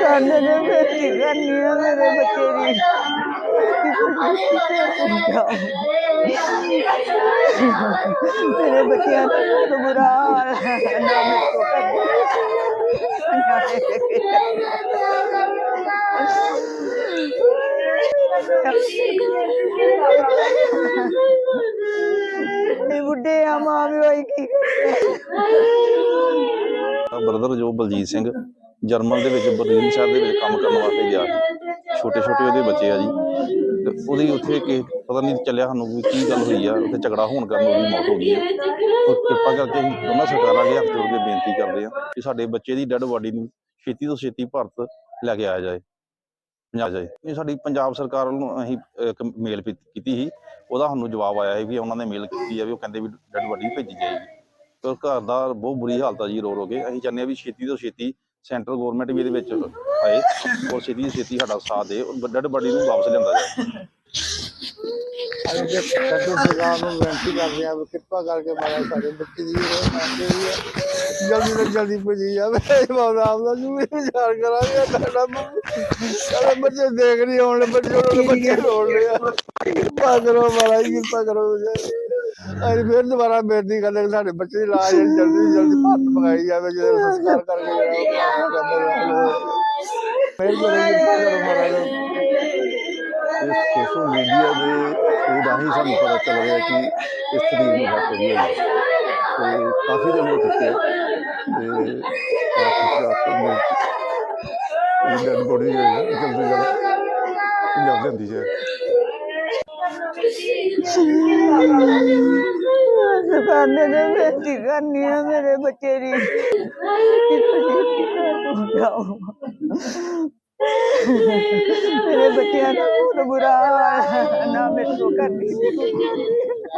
ਸਾਡੇ ਨੇ ਬੇਟੀ ਕਰਨੀ ਆ ਮੇਰੇ ਬੱਚੇ ਦੀ ਮੇਰੇ ਬੱਚਿਆਂ ਬ੍ਰਦਰ ਜੋ ਬਲਜੀਤ ਸਿੰਘ ਜਰਮਨ ਦੇ ਵਿੱਚ ਬਰਲਿਨ ਸ਼ਹਿਰ ਦੇ ਵਿੱਚ ਕੰਮ ਕਰਨ ਵਾਸਤੇ ਗਿਆ ਛੋਟੇ ਛੋਟੇ ਉਹਦੇ ਬੱਚੇ ਆ ਜੀ। ਤੇ ਉਹਦੀ ਉੱਥੇ ਕਿ ਪਤਾ ਨਹੀਂ ਚੱਲਿਆ ਸਾਨੂੰ ਵੀ ਕੀ ਗੱਲ ਹੋਈ ਆ, ਉੱਥੇ ਝਗੜਾ ਹੋਣ ਕਾਰਨ ਉਹਦੀ ਮੌਤ ਹੋ ਗਈ ਹੈ ਉਹ ਕਿਰਪਾ ਕਰਕੇ ਅਸੀਂ ਦੋਨਾਂ ਸਰਕਾਰਾਂ ਅੱਗੇ ਹੱਥ ਜੋੜ ਕੇ ਬੇਨਤੀ ਕਰਦੇ ਆ ਕਿ ਸਾਡੇ ਬੱਚੇ ਦੀ ਡੈੱਡ ਬਾਡੀ ਨੂੰ ਛੇਤੀ ਤੋਂ ਛੇਤੀ ਭਾਰਤ ਲੈ ਕੇ ਆਇਆ ਜਾਏ। ਪੰਜਾਬ ਜਾਏ। ਇਹ ਸਾਡੀ ਪੰਜਾਬ ਸਰਕਾਰ ਵੱਲੋਂ ਅਸੀਂ ਇੱਕ ਮੇਲ ਕੀਤੀ ਸੀ। ਉਹਦਾ ਸਾਨੂੰ ਜਵਾਬ ਆਇਆ ਹੈ ਵੀ ਉਹਨਾਂ ਨੇ ਮੇਲ ਕੀਤੀ ਆ ਵੀ ਉਹ ਕਹਿੰਦੇ ਵੀ ਡੈੱਡ ਬਾਡੀ ਭੇਜੀ ਜਾਏਗੀ। ਤੇ ਘਰ ਦਾ ਬਹੁਤ ਬੁਰੀ ਹਾਲਤ ਆ ਜੀ ਰੋ ਰੋ ਕੇ। ਅਸੀਂ ਚਾਹੁੰਦੇ ਹਾਂ ਵੀ ਛੇਤੀ ਤੋਂ ਛੇਤੀ ਸੈਂਟਰਲ ਗਵਰਨਮੈਂਟ ਵੀ ਇਹਦੇ ਵਿੱਚ ਆਏ ਔਰ ਛੇਤੀ ਤੋਂ ਛੇਤੀ ਸਾਡਾ ਸਾਥ ਦੇ ਔਰ ਡੈਡ ਬਾਡੀ ਨੂੰ ਵਾਪਸ ਲਿਆਂਦਾ ਜਾਏ। ਅਸੀਂ ਜੇ ਸਰਕਾਰ ਨੂੰ ਬੇਨਤੀ ਕਰਦੇ ਆ ਕਿਰਪਾ ਕਰਕੇ ਮਾਰਾ ਸਾਡੇ ਬੱਚੇ ਦੀ ਜਲਦੀ ਤੋਂ ਜਲਦੀ ਭੇਜੀ ਜਾਵੇ ਬਾਬਾ ਆਪਦਾ ਨੂੰ ਵੀ ਵਿਚਾਰ ਕਰਾਂਗੇ ਸਾਡਾ ਸਾਡੇ ਬੱਚੇ ਦੇਖ ਨਹੀਂ ਆਉਣ, ਬੱਚੇ ਉਹਨਾਂ ਦੇ ਬੱਚੇ ਰੋਣ ਰਹੇ ਆ। ਕਿਰਪਾ ਕਰੋ ਮਹਾਰਾਜ, ਕਿਰਪਾ ਕਰੋ। ਅਸੀਂ ਫਿਰ ਦੁਬਾਰਾ ਬੇਨਤੀ ਕਰਦੇ ਕਿ ਸਾਡੇ ਬੱਚੇ ਦੀ ਜਿਹੜੀ ਜਲਦੀ ਜਲਦੀ ਭਾਰਤ ਮੰਗਾਈ ਜਾਵੇ ਜਿਹੜਾ ਸੰਸਕਾਰ ਕਰਕੇ ਇਸ ਸੋਸ਼ਲ ਮੀਡੀਆ ਦੇ ਥਰੂ ਰਾਹੀਂ ਸਾਨੂੰ ਪਤਾ ਚੱਲ ਰਿਹਾ ਕਿ ਇਸ ਤਰੀਕ ਨੂੰ ਘਟ ਰਹੀ ਹੈ। ਤੇ ਕਾਫੀ ਦਿਨ ਹੋ ਚੁੱਕੇ ਤੇ ਕਾਫੀ ਆਪਕੋ ਨੂੰ ਇਹ ਡੈਡ ਬੋਡੀ ਹੈ ਜਲਦੀ ਜਲਦੀ ਪੰਜਾਬ ਲੈਂਦੀ ਹੈ। ਸਾਡੇ ਨੇ ਬੇਟੀ ਕਰਨੀ ਆ ਮੇਰੇ ਬੱਚੇ ਦੀ। ਮੇਰੇ ਬੱਚਿਆਂ ਦਾ ਬਹੁਤ ਬੁਰਾ ਹਾਲ ਨਾ ਮੇਰੇ ਕੋ ਕਰਨੀ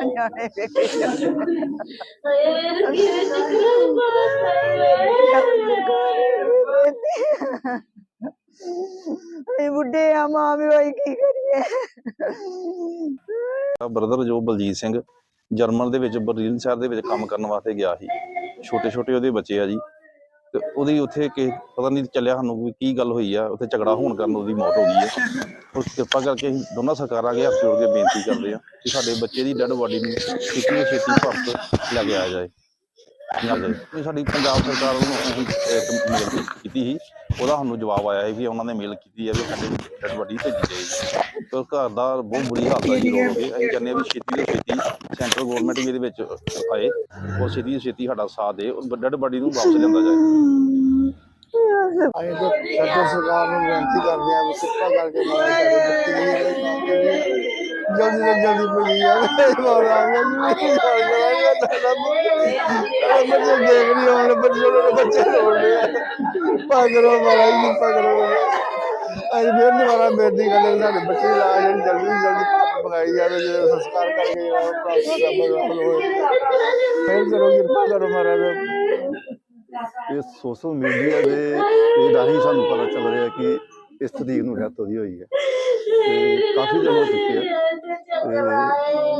ਨਿਆਣੇ ਵੇਖੇ ਇਹ ਬੁੱਢੇ ਆ ਮਾਂ ਵੀ ਹੋਈ ਕੀ ਕਰੀਏ? ਬ੍ਰਦਰ ਜੋ ਬਲਜੀਤ ਸਿੰਘ ਜਰਮਨ ਦੇ ਵਿੱਚ, ਬਰਲਿਨ ਸ਼ਹਿਰ ਦੇ ਵਿੱਚ ਕੰਮ ਕਰਨ ਵਾਸਤੇ ਗਿਆ ਸੀ। ਛੋਟੇ ਛੋਟੇ ਉਹਦੇ ਬੱਚੇ ਆ ਜੀ। ਤੇ ਉਹਦੀ ਉੱਥੇ ਕਿ, ਪਤਾ ਨਹੀਂ ਚੱਲਿਆ ਸਾਨੂੰ ਵੀ ਕੀ ਗੱਲ ਹੋਈ ਆ, ਉੱਥੇ ਝਗੜਾ ਹੋਣ ਕਾਰਨ ਉਹਦੀ ਮੌਤ ਹੋ ਗਈ ਹੈ ਉਹ ਕਿਰਪਾ ਕਰਕੇ ਅਸੀਂ ਦੋਨਾਂ ਸਰਕਾਰਾਂ ਅੱਗੇ ਹੱਥ ਜੋੜ ਕੇ ਬੇਨਤੀ ਕਰਦੇ ਆ ਕਿ ਸਾਡੇ ਬੱਚੇ ਦੀ ਡੈਡ ਬਾਡੀ ਨੂੰ ਛੇਤੀ ਤੋਂ ਛੇਤੀ ਭਾਰਤ ਲੈ ਕੇ ਆਇਆ ਜਾਏ। ਪੰਜਾਬ ਸਾਡੀ ਪੰਜਾਬ ਸਰਕਾਰ ਵੱਲੋਂ ਇੱਕ ਮੇਲ ਕੀਤੀ ਸੀ। ਉਹਦਾ ਸਾਨੂੰ ਜਵਾਬ ਆਇਆ ਹੈ ਵੀ ਉਹਨਾਂ ਨੇ ਮੇਲ ਕੀਤੀ ਹੈ ਵੀ ਸਾਡੇ ਡੈੱਡ ਬਾਡੀ ਭੇਜੀ ਜਾਏਗੀ ਤੇ ਘਰ ਦਾ ਬਹੁਤ ਬੁਰੀ ਹਾਲਤ ਆ ਜੀ ਰੋ ਰੋ ਅਸੀਂ ਚਾਹੁੰਦੇ ਵੀ ਛੇਤੀ ਤੋਂ ਛੇਤੀ ਸੈਂਟਰਲ ਗਵਰਨਮੈਂਟ ਵੀ ਇਹਦੇ ਵਿੱਚ ਆਏ। ਔਰ ਛੇਤੀ ਤੋਂ ਛੇਤੀ ਸਾਡਾ ਸਾਥ ਦੇ। ਔਰ ਡੈੱਡ ਬਾਡੀ ਨੂੰ ਵਾਪਸ ਲਿਆਂਦਾ ਜਾਏ। ਅਸੀਂ ਤਾਂ ਸਰਕਾਰ ਨੂੰ ਬੇਨਤੀ ਕਰਦੇ ਆ ਵੀ ਕਿਰਪਾ ਕਰਕੇ ਮਾਰਾ ਸਾਡੇ ਆ। ਜਲਦੀ ਤੋਂ ਜਲਦੀ ਭੇਜੀ ਜਾਵੇ ਬਾਬਾ ਆਪਦਾ ਨੂੰ ਬੱਚੇ ਦੇਖ ਨਹੀਂ ਆਉਣ ਬੱਚੇ ਉਹਨਾਂ ਬੱਚੇ ਰੋਣ ਰਹੇ ਆ। ਕਿਰਪਾ ਕਰੋ ਮਹਾਰਾਜ ਕਿਰਪਾ ਫਿਰ ਦੁਬਾਰਾ ਬੇਨਤੀ ਕਰਦੇ ਸਾਡੇ ਬੱਚੇ ਦੀ ਲਾਸ਼ ਜਲਦੀ ਤੋਂ ਜਲਦੀ ਭਾਰਤ ਜਾਵੇ ਜਿਹੜਾ ਸੰਸਕਾਰ ਕਰਕੇ ਜਿਹੜਾ ਉਹ ਪ੍ਰਾਪਤ ਕਰਨਾ ਹੋਵੇ ਫਿਰ ਕਰੋ ਕਿਰਪਾ ਕਰੋ ਮਹਾਰਾਜ, ਇਹ ਸੋਸ਼ਲ ਮੀਡੀਆ ਦੇ ਇਹ ਰਾਹੀਂ ਸਾਨੂੰ ਪਤਾ ਚੱਲ ਰਿਹਾ ਕਿ ਇਸ ਤਰੀਕ ਨੂੰ ਡੈਥ ਉਹਦੀ ਹੋਈ ਹੈ। ਤੇ ਕਾਫੀ ਦਿਨ ਹੋ ਚੁੱਕੇ ਆ। ਤੇ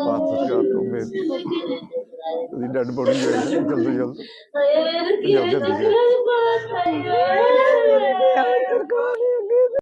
ਭਾਰਤ ਸਰਕਾਰ ਤੋਂ ਬੇਨਤੀ ਉਹਦੀ ਡੈਡ ਬੋਡੀ ਹੈ ਜਲਦੀ ਜਲਦੀ। ਪੰਜਾਬ ਹੈ। ਸਰਕਾਰ